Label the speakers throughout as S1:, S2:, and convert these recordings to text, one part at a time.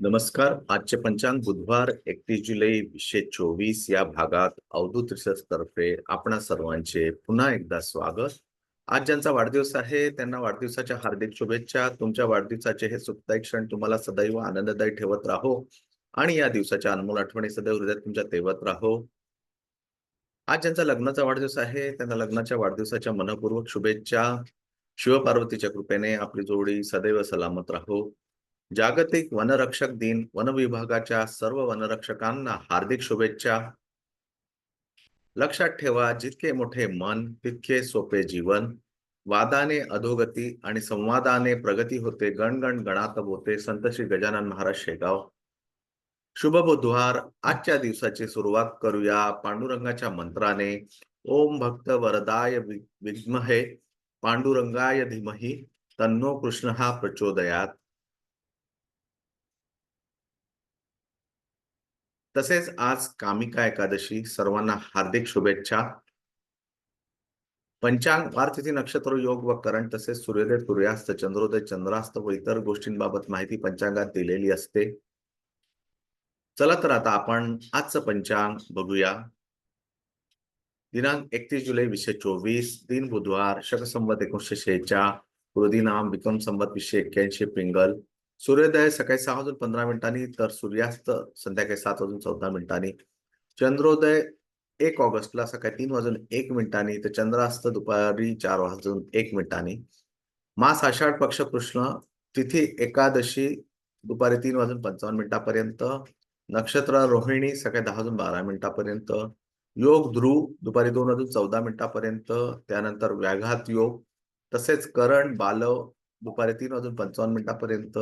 S1: नमस्कार. आजचे पंचांग बुधवार एकतीस जुलै वीसशे चोवीस या भागात अवधूत रिसर्च तर्फे आपणा सर्वांचे पुन्हा एकदा स्वागत. आज ज्यांचा वाढदिवस आहे त्यांना वाढदिवसाच्या हार्दिक शुभेच्छा. तुमच्या वाढदिवसाचे हे सुखदायी क्षण तुम्हाला सदैव आनंददायी ठेवत राहो. आणि या दिवसाच्या अनमोल आठवणी सदैव हृदयात तुमच्या तेवत राहो. आज ज्यांचा लग्नाचा वाढदिवस आहे त्यांना लग्नाच्या वाढदिवसाच्या मनपूर्वक शुभेच्छा. शिवपार्वतीच्या कृपेने आपली जोडी सदैव सलामत राहो. जागतिक वनरक्षक दिन वन विभागाच्या सर्व वनरक्षकांना हार्दिक शुभेच्छा. लक्षात ठेवा जितके मोठे मन तितके सोपे जीवन. वादाने अधोगती आणि संवादाने प्रगती होते गणगण गणात होते. संत श्री गजानन महाराज शेगाव. शुभ बुधवार. आजच्या दिवसाची सुरुवात करूया. पांडुरंगाच्या मंत्राने. ओम भक्त वरदाय वि- विद्महे. पांडुरंगाय धीमही. तन्नो कृष्ण हा प्रचोदयात. तसेच आज कामिका एकादशी सर्वांना हार्दिक शुभेच्छा. पंचांग वारतिथी नक्षत्र योग व करण तसेच सूर्योदय सूर्यास्त चंद्रोदय चंद्रास्त व इतर गोष्टींबाबत माहिती पंचांगात दिलेली असते. चला तर आता आपण आजचं पंचांग बघूया. दिनांक एकतीस जुलै वीसशे चोवीस दिन बुधवार शक संवत एकोणीसशे शेहेचाळ कृदिनाम विक्रम संवत वीसशे एक्क्याऐंशी पिंगल सूर्योदय सकाळी सहा वाजून पंधरा मिनिटांनी तर सूर्यास्त संध्याकाळी सात वाजून चौदा मिनिटांनी. चंद्रोदय एक ऑगस्टला सकाळी तीन वाजून एक मिनिटांनी तर चंद्रास्त दुपारी चार वाजून एक मिनिटांनी. मास आषाढ पक्ष कृष्ण तिथी एकादशी दुपारी तीन वाजून पंचावन्न मिनिटापर्यंत. नक्षत्र रोहिणी सकाळी दहा वाजून बारा मिनिटापर्यंत. योग ध्रुव दुपारी दोन वाजून चौदा मिनिटापर्यंत. त्यानंतर व्याघात योग. तसेच करण बालव दुपारी तीन वाजून पंचावन्न मिनिटापर्यंत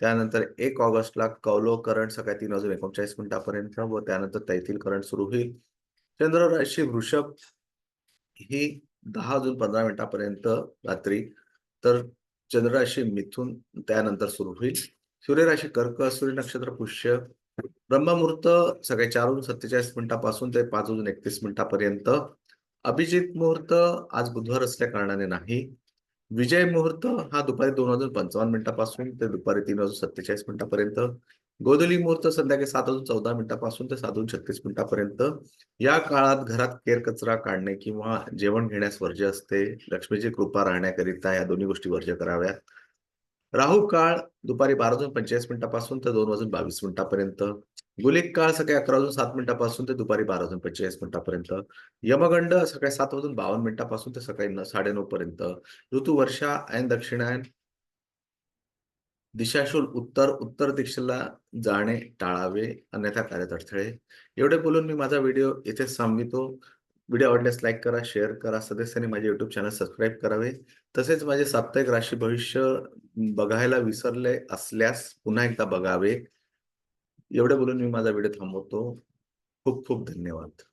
S1: त्यानंतर एक ऑगस्टला कौलो करंट सकाळी तीन वाजून एकोणचाळीस मिनिटापर्यंत व त्यानंतर तैथील करंट सुरू होईल. चंद्र राशी वृषभ ही दहा वाजून पंधरा मिनिटापर्यंत रात्री तर चंद्र राशी मिथून त्यानंतर सुरू होईल. सूर्यराशी कर्क सूर्य नक्षत्र पुष्य ब्रह्ममुहूर्त सकाळी चार वाजून सत्तेचाळीस मिनिटापासून ते पाच वाजून एकतीस मिनिटापर्यंत. अभिजित मुहूर्त आज बुधवार असल्या कारणाने नाही. विजय मुहूर्त हा दुपारी दोन वाजून पंचावन्न मिनिटापासून ते दुपारी तीन वाजून सत्तेचाळीस मिनिटापर्यंत. गोधुली मुहूर्त संध्याकाळी सात वाजून चौदा मिनिटापासून ते सात वाजून छत्तीस मिनिटापर्यंत. या काळात घरात केर कचरा काढणे किंवा जेवण घेण्यास वर्ज्य असते. लक्ष्मीची कृपा राहण्याकरिता या दोन्ही गोष्टी वर्ज्य कराव्यात. राहू काळ दुपारी बारा वाजून पंचेचाळीस मिनिटापासून ते दोन वाजून बावीस मिनिटापर्यंत. गुलिक काळ सकाळी अकरा वाजून सात मिनिटापासून ते दुपारी बारा वाजून पंचेचाळीस मिनिटापर्यंत. यमगंड सकाळी सात वाजून बावन्न मिनिटापासून ते सकाळी साडे साडेनऊ पर्यंत. ऋतू वर्षा आणि दक्षिणायन दिशाशूल उत्तर उत्तर दिशेला जाणे टाळावे अन्यथा कार्यात अडथळे. एवढे बोलून मी माझा व्हिडिओ इथे सांगितो. व्हिडिओ आवडल्यास लाईक करा शेअर करा सदस्यांनी माझे युट्यूब चॅनल सबस्क्राईब करावे. तसेच माझे साप्ताहिक राशी भविष्य बघायला विसरले असल्यास पुन्हा एकदा बघावे. एवढं बोलून मी माझा व्हिडिओ थांबवतो. खूप खूप धन्यवाद.